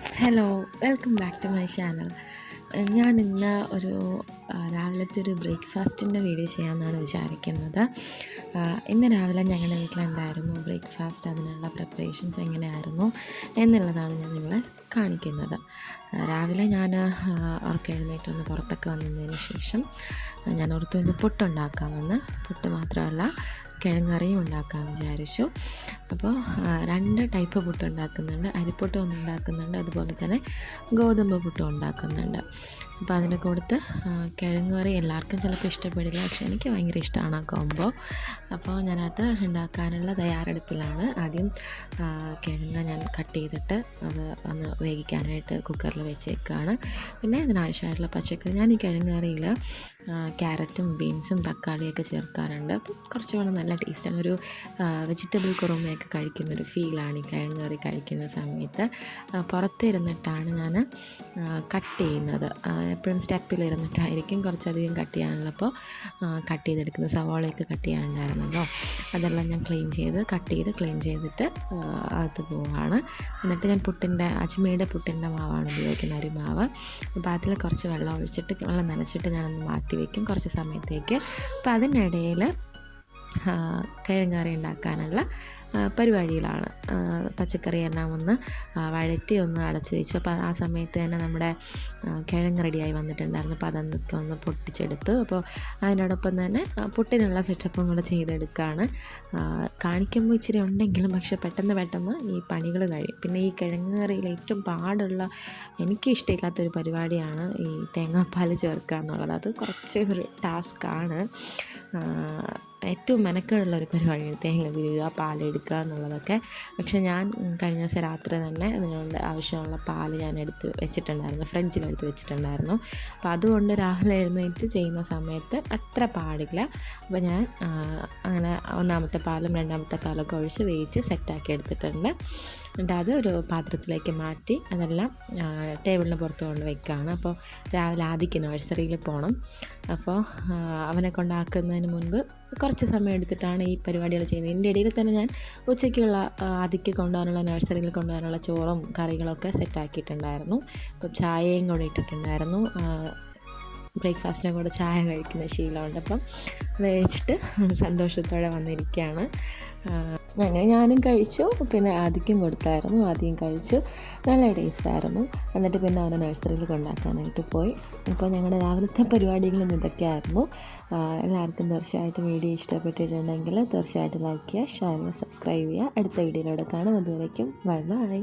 Hello welcome back to my channel ഞാൻ ഇന്ന് ഒരു രാവിലത്തെ ഒരു ബ്രേക്ക്ഫാസ്റ്റിന്റെ വീഡിയോ ചെയ്യാമെന്നാണ് വിചാരിക്കുന്നത്. ഇന്ന് രാവിലെ ഞങ്ങളുടെ വീട്ടിലെന്തായിരുന്നു? ബ്രേക്ക്ഫാസ്റ്റ് അതിനുള്ള പ്രിപ്പറേഷൻസ് എങ്ങനെയായിരുന്നു എന്നുള്ളതാണ് ഞാൻ നിങ്ങളെ കാണിക്കുന്നത്. രാവിലെ ഞാൻ ഉറക്കെഴുന്നേറ്റ് ഒന്ന് പുറത്തൊക്കെ വന്നതിന് ശേഷം ഞാൻ ഓർത്തു ഇന്ന് പുട്ടുണ്ടാക്കാമെന്ന്. പുട്ട് മാത്രമല്ല കിഴങ്ങറിയും ഉണ്ടാക്കാൻ വിചാരിച്ചു. അപ്പോൾ രണ്ട് ടൈപ്പ് പുട്ട് ഉണ്ടാക്കുന്നുണ്ട്. അരിപ്പൊട്ട് ഒന്ന് ഉണ്ടാക്കുന്നുണ്ട്. അതുപോലെ തന്നെ ഗോതമ്പ് പുട്ടും ഉണ്ടാക്കുന്നുണ്ട്. അപ്പോൾ അതിന്റെ കൊടുത്ത് കിഴങ്ങ് എല്ലാവർക്കും ചിലപ്പോൾ ഇഷ്ടപ്പെടില്ല. പക്ഷേ എനിക്ക് ഭയങ്കര ഇഷ്ടമാണ് ആ കോംബോ അപ്പോൾ ഞാനത് ഉണ്ടാക്കാനുള്ള തയ്യാറെടുപ്പിലാണ്. ആദ്യം കിഴങ്ങ് ഞാൻ കട്ട് ചെയ്തിട്ട് അത് ഒന്ന് വേവിക്കാനായിട്ട് കുക്കറിൽ വെച്ചേക്കാണ്. പിന്നെ ഇതിനാവശ്യമായിട്ടുള്ള പച്ചക്കറി ഞാൻ ഈ കിഴങ്ങ് കറിയിൽ ക്യാരറ്റും ബീൻസും തക്കാളിയൊക്കെ ചേർക്കാറുണ്ട്. അപ്പം കുറച്ചുകൂടെ നല്ല ടേസ്റ്റാണ് ഒരു വെജിറ്റബിൾ കുറുമയൊക്കെ കഴിക്കുന്ന ഒരു ഫീലാണ് ഈ കിഴങ്ങ് കറി കഴിക്കുന്ന സമയത്ത്. പുറത്തിരുന്നിട്ടാണ് ഞാൻ കട്ട് ചെയ്യുന്നത്. എപ്പോഴും സ്റ്റെപ്പിലിരുന്നിട്ടായിരിക്കും കുറച്ചധികം കട്ട് ചെയ്യാനുള്ളപ്പോൾ കട്ട് ചെയ്തെടുക്കുന്ന സവാളയൊക്കെ കട്ട് ചെയ്യാനുണ്ടായിരുന്നല്ലോ. അതെല്ലാം ഞാൻ ക്ലീൻ ചെയ്ത് കട്ട് ചെയ്ത് ക്ലീൻ ചെയ്തിട്ട് അകത്ത് പോവാണ്. എന്നിട്ട് ഞാൻ പുട്ടിന്റെ അജ്മയുടെ പുട്ടിന്റെ മാവാണ് ഉപയോഗിക്കുന്നത് ഒരു അപ്പോൾ അതിൽ കുറച്ച് വെള്ളം ഒഴിച്ചിട്ട് വെള്ളം നനച്ചിട്ട് ഞാനൊന്ന് മാറ്റി വയ്ക്കും കുറച്ച് സമയത്തേക്ക്. അപ്പോൾ അതിനിടയിൽ കിഴങ്ങ് കറി ഉണ്ടാക്കാനുള്ള പരിപാടിയിലാണ് പച്ചക്കറിയെല്ലാം ഒന്ന് വഴറ്റി ഒന്ന് അടച്ച് വെച്ചു. അപ്പോൾ ആ സമയത്ത് തന്നെ നമ്മുടെ കിഴങ്ങ് റെഡിയായി വന്നിട്ടുണ്ടായിരുന്നു. അപ്പോൾ അതൊക്കെ ഒന്ന് പൊട്ടിച്ചെടുത്തു. അപ്പോൾ അതിനോടൊപ്പം തന്നെ പുട്ടിനുള്ള സെറ്റപ്പും കൂടെ ചെയ്തെടുക്കുകയാണ് കാണിക്കുമ്പോൾ ഇച്ചിരി ഉണ്ടെങ്കിലും പക്ഷെ പെട്ടെന്ന് പെട്ടെന്ന് ഈ പണികൾ കഴിയും. പിന്നെ ഈ കിഴങ്ങ് കറിയിൽ ഏറ്റവും പാടുള്ള എനിക്ക് ഇഷ്ടമില്ലാത്തൊരു പരിപാടിയാണ് ഈ തേങ്ങാപ്പാൽ ചേർക്കുക എന്നുള്ളത് അത് കുറച്ച് ഒരു ടാസ്ക്കാണ് ഏറ്റവും മെനക്കേടുള്ള ഒരു പരിപാടിയാണ് തേങ്ങ തിരുകുക പാലെടുക്കുക എന്നുള്ളതൊക്കെ. പക്ഷെ ഞാൻ കഴിഞ്ഞ ദിവസം രാത്രി തന്നെ അതിനുള്ള ആവശ്യമുള്ള പാൽ ഞാൻ എടുത്ത് വെച്ചിട്ടുണ്ടായിരുന്നു ഫ്രിഡ്ജിലെടുത്ത് വെച്ചിട്ടുണ്ടായിരുന്നു. അപ്പോൾ അതുകൊണ്ട് രാവിലെ എഴുന്നേറ്റ് ചെയ്യുന്ന സമയത്ത് അത്ര പാടില്ല. അപ്പോൾ ഞാൻ അങ്ങനെ ഒന്നാമത്തെ പാലും രണ്ടാമത്തെ പാലൊക്കെ ഒഴിച്ച് വേവിച്ച് സെറ്റാക്കി എടുത്തിട്ടുണ്ട്. എന്നിട്ട് അത് ഒരു പാത്രത്തിലേക്ക് മാറ്റി അതെല്ലാം ടേബിളിന് പുറത്ത് കൊണ്ട് വെക്കുകയാണ്. അപ്പോൾ രാവിലെ ആദിക്ക് നഴ്സറിയിൽ പോകണം അപ്പോൾ അവനെ കൊണ്ടാക്കുന്നതിന് മുൻപ് കുറച്ച് സമയം എടുത്തിട്ടാണ് ഈ പരിപാടികൾ ചെയ്യുന്നത്. ഇതിന്റെ ഇടയിൽ തന്നെ ഞാൻ ഉച്ചയ്ക്കുള്ള അതിക്ക് കൊണ്ടുപോകാനുള്ള നഴ്സറിയിൽ കൊണ്ടുപോകാനുള്ള ചോറും കറികളൊക്കെ സെറ്റാക്കിയിട്ടുണ്ടായിരുന്നു അപ്പോൾ ചായയും കൂടെ ഇട്ടിട്ടുണ്ടായിരുന്നു. ബ്രേക്ക്ഫാസ്റ്റിന്റെ കൂടെ ചായ കഴിക്കുന്ന ശീലമുണ്ട്. അപ്പം അത് കഴിച്ചിട്ട് സന്തോഷത്തോടെ വന്നിരിക്കുകയാണ്. അങ്ങനെ ഞാനും കഴിച്ചു. പിന്നെ ആദ്യം കൊടുത്തായിരുന്നു. ആദ്യം കഴിച്ചു. നല്ല ടേസ്റ്റായിരുന്നു എന്നിട്ട് പിന്നെ അവനെ നഴ്സറിയിൽ കൊണ്ടാക്കാനായിട്ട് പോയി. ഇപ്പോൾ ഞങ്ങളുടെ രാവിലത്തെ പരിപാടികളും ഇതൊക്കെയായിരുന്നു. എല്ലാവർക്കും തീർച്ചയായിട്ടും വീഡിയോ ഇഷ്ടപ്പെട്ടിട്ടുണ്ടെങ്കിൽ തീർച്ചയായിട്ടും ലൈക്ക് ചെയ്യുക ഷെയർ ചെയ്യുക സബ്സ്ക്രൈബ് ചെയ്യുക. അടുത്ത വീഡിയോയിലൂടെ കാണാം. അതുവരേക്കും ബൈ ബൈ